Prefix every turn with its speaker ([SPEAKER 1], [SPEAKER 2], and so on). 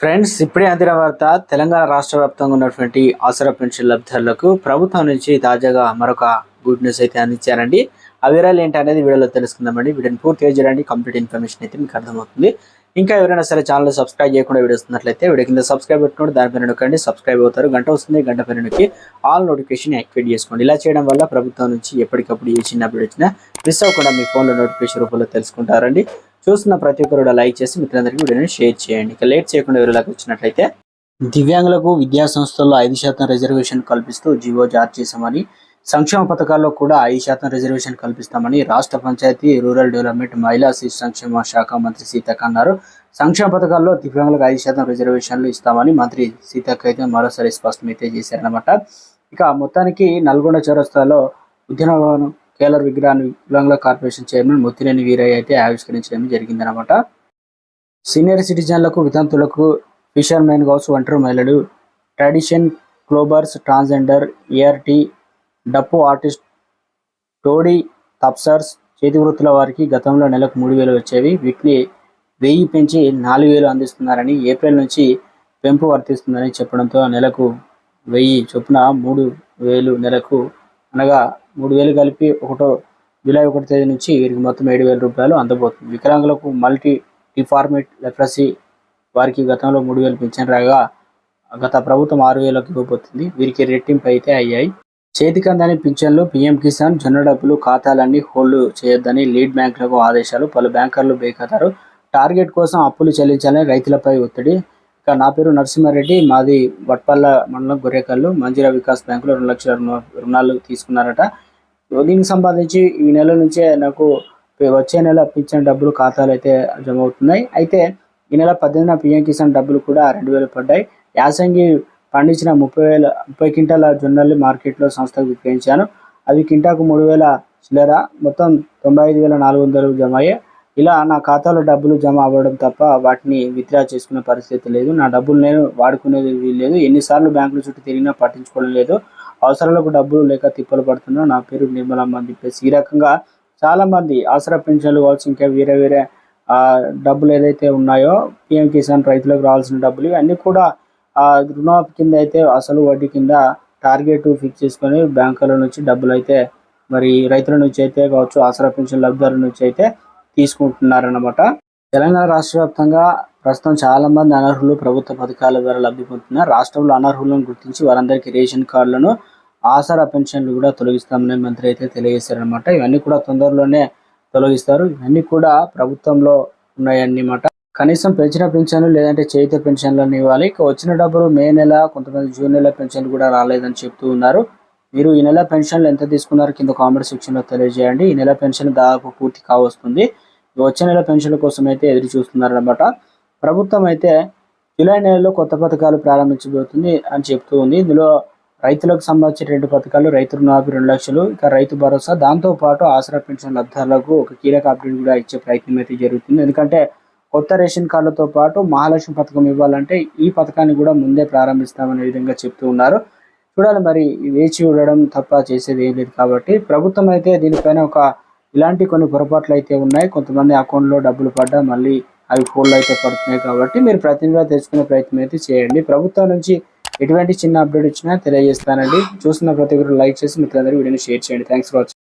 [SPEAKER 1] Friends ఇప్పుడే అందిన వార్త తెలంగాణ రాష్ట్ర వ్యాప్తంగా ఉన్నటువంటి ఆసరా పెన్షన్ లబ్ధిదారులకు ప్రభుత్వం నుంచి తాజాగా మరొక గుడ్ న్యూస్ అయితే అందించారండి. ఆ వివరాలు ఏంటి అనేది వీడియోలో తెలుసుకుందామండి. వీడియోని పూర్తిగా చేయడానికి కంప్లీట్ ఇన్ఫర్మేషన్ అయితే మీకు అర్థమవుతుంది. ఇంకా ఎవరైనా సరే ఛానల్ సబ్స్క్రైబ్ చేయకుండా వీడియో వస్తున్నట్లయితే వీడియో కింద సబ్స్క్రైబ్ పెట్టుకోండి దానిపైన నొక్కండి. సబ్స్క్రైబ్ అవుతారు. గంట వస్తుంది. గంట పైన నొక్కి ఆల్ నోటిఫికేషన్ యాక్టివేట్ చేసుకోండి. ఇలా చేయడం వల్ల ప్రభుత్వం నుంచి ఎప్పటికప్పుడు ఏ చిన్న అప్డేట్ వచ్చినా మిస్ అవ్వకుండా మీ ఫోన్లో నోటిఫికేషన్ రూపంలో తెలుసుకుంటారండి. చూస్తున్న ప్రతి ఒక్కరు కూడా లైక్ చేసి మిత్రులందరికీ వీడియోని షేర్ చేయండి. ఇక లేట్ చేయకుండా ఎవరిలాగా వచ్చినట్లయితే దివ్యాంగులకు విద్యా సంస్థల్లో ఐదు శాతం రిజర్వేషన్ కల్పిస్తూ జీవో జారీ చేశామని సంక్షేమ పథకాల్లో కూడా ఐదు శాతం రిజర్వేషన్ కల్పిస్తామని రాష్ట్ర పంచాయతీ రూరల్ డెవలప్మెంట్ మహిళా శిశు సంక్షేమ శాఖ మంత్రి సీతక్క అన్నారు. సంక్షేమ పథకాల్లో దివ్యాంగులకు ఐదు శాతం రిజర్వేషన్లు ఇస్తామని మంత్రి సీతక్క అయితే మరోసారి స్పష్టమైతే చేశారనమాట ఇక మొత్తానికి నల్గొండ చౌరస్తాలో ఉద్యానవనం కేలర్ విగ్రహాన్ని వికలాంగుల కార్పొరేషన్ చైర్మన్ ముత్తినేని వీరయ్య అయితే ఆవిష్కరించడం జరిగిందనమాట సీనియర్ సిటిజన్లకు వితంతులకు ఫిషర్మెన్ కావచ్చు ఒంటరి మహిళలు ట్రెడిషన్ క్లోబర్స్ ట్రాన్స్జెండర్ ఏఆర్టీ డప్పు ఆర్టిస్ట్ టోడీ తప్సర్స్ చేతి వృత్తుల వారికి గతంలో నెలకు మూడు వేలు వచ్చేవి. వీటిని వెయ్యి పెంచి నాలుగు వేలు అందిస్తున్నారని ఏప్రిల్ నుంచి పెంపు వర్తిస్తుందని చెప్పడంతో నెలకు వెయ్యి చొప్పున మూడు వేలు నెలకు అనగా మూడు వేలు కలిపి ఒకటో జూలై ఒకటి తేదీ నుంచి వీరికి మొత్తం ఏడు వేల రూపాయలు అందబోతుంది. వికలాంగులకు మల్టీ డిఫార్మేట్ లెప్రసీ వారికి గతంలో మూడు వేలు పెన్షన్ రాగా గత ప్రభుత్వం ఆరు వేలకు ఇవ్వబోతుంది. వీరికి రెట్టింపు అయితే అయ్యాయి. చేతికందని పింఛన్లు పీఎం కిసాన్ జొన్న డబ్బులు ఖాతాలన్నీ హోల్డ్ చేయొద్దని లీడ్ బ్యాంకులకు ఆదేశాలు. పలు బ్యాంకర్లు బేఖతారు. టార్గెట్ కోసం అప్పులు చెల్లించాలని రైతులపై ఒత్తిడి. ఇక నా పేరు నరసింహారెడ్డి. మాది వట్పల్ల మండలం గొర్రెకల్లు. మంజీరా వికాస్ బ్యాంకులో రెండు లక్షల రుణాలు తీసుకున్నారట. దీనికి సంబంధించి ఈ నెల నుంచే నాకు వచ్చే నెల పింఛన్ డబ్బులు ఖాతాలు అయితే జమ అవుతున్నాయి. అయితే ఈ నెల పద్దెనిమిదిన పిఎం కిసాన్ డబ్బులు కూడా రెండు వేలు పడ్డాయి. యాసంగి పండించిన ముప్పై వేల ముప్పై క్వింటాల జొన్నలు మార్కెట్లో సంస్థకు విక్రయించాను. అవి కింటాకు మూడు వేల చిల్లర. మొత్తం తొంభై ఐదు వేల నాలుగు వందలు జమ అయ్యాయి. ఇలా నా ఖాతాలో డబ్బులు జమ అవ్వడం తప్ప వాటిని విత్డ్రా చేసుకునే పరిస్థితి లేదు. నా డబ్బులు నేను వాడుకునేది వీలు లేదు ఎన్నిసార్లు బ్యాంకుల చుట్టూ తిరిగినా పట్టించుకోవడం లేదు. అవసరాలకు డబ్బులు లేక తిప్పలు పడుతున్నా నా పేరు నిర్మలమ్మ అని చెప్పేసి ఈ రకంగా చాలామంది అవసర ఆసరా పెన్షన్లు కావచ్చు ఇంకా వేరే వేరే డబ్బులు ఏదైతే ఉన్నాయో పిఎం కిసాన్ రైతులకు రావాల్సిన డబ్బులు ఇవన్నీ కూడా ఆ రుణమాఫీ కింద అయితే అసలు వడ్డీ కింద టార్గెట్ ఫిక్స్ చేసుకొని బ్యాంకుల నుంచి డబ్బులు అయితే మరి రైతుల నుంచి అయితే కావచ్చు ఆసరా పెన్షన్ లబ్ధిదారుల నుంచి అయితే తీసుకుంటున్నారన్నమాట. తెలంగాణ రాష్ట్ర వ్యాప్తంగా ప్రస్తుతం చాలా మంది అనర్హులు ప్రభుత్వ పథకాల ద్వారా లబ్ధి పొందుతున్నారు. రాష్ట్రంలో అనర్హులను గుర్తించి వారందరికీ రేషన్ కార్డులను ఆసరా పెన్షన్లు కూడా తొలగిస్తామని మంత్రి అయితే తెలియజేశారనమాట ఇవన్నీ కూడా తొందరలోనే తొలగిస్తారు. ఇవన్నీ కూడా ప్రభుత్వంలో ఉన్నాయన్నమాట. కనీసం పెంచిన పెన్షన్లు లేదంటే చేయిత పెన్షన్లను ఇవ్వాలి. ఇక వచ్చిన డబ్బులు మే నెల కొంతమంది జూన్ నెల పెన్షన్లు కూడా రాలేదని చెప్తూ ఉన్నారు. మీరు ఈ నెల పెన్షన్లు ఎంత తీసుకున్నారు కింద కామెంట్ సెక్షన్లో తెలియజేయండి. ఈ నెల పెన్షన్ దాదాపు పూర్తి కావస్తుంది. వచ్చే నెల పెన్షన్ల కోసం అయితే ఎదురు చూస్తున్నారన్నమాట. ప్రభుత్వం అయితే జూలై నెలలో కొత్త పథకాలు ప్రారంభించబోతుంది అని చెప్తూ ఉంది. ఇందులో రైతులకు సంబంధించిన రెండు పథకాలు రైతు రుణాభి రెండు లక్షలు ఇక రైతు భరోసా దాంతో పాటు ఆసరా పెన్షన్ లబ్ధారులకు ఒక కీలక అప్డేట్ కూడా ఇచ్చే ప్రయత్నం అయితే జరుగుతుంది. ఎందుకంటే కొత్త రేషన్ కార్డులతో పాటు మహాలక్ష్మి పథకం ఇవ్వాలంటే ఈ పథకాన్ని కూడా ముందే ప్రారంభిస్తామనే విధంగా చెప్తూ ఉన్నారు. చూడాలి మరి వేచి ఉండడం తప్ప చేసేది ఏం లేదు కాబట్టి. ప్రభుత్వం అయితే దీనిపైన ఒక ఇలాంటి కొన్ని పొరపాట్లు అయితే ఉన్నాయి. కొంతమంది అకౌంట్లో డబ్బులు పడ్డా మళ్ళీ అవి ఫోన్లు అయితే పడుతున్నాయి కాబట్టి మీరు ప్రతినిధిగా తెచ్చుకునే ప్రయత్నం అయితే చేయండి. ప్రభుత్వం నుంచి ఎటువంటి చిన్న అప్డేట్ వచ్చినా తెలియజేస్తానండి. చూస్తున్న ప్రతి ఒక్కరు లైక్ చేసి మిత్రులందరూ వీడియోని షేర్ చేయండి. Thanks for watching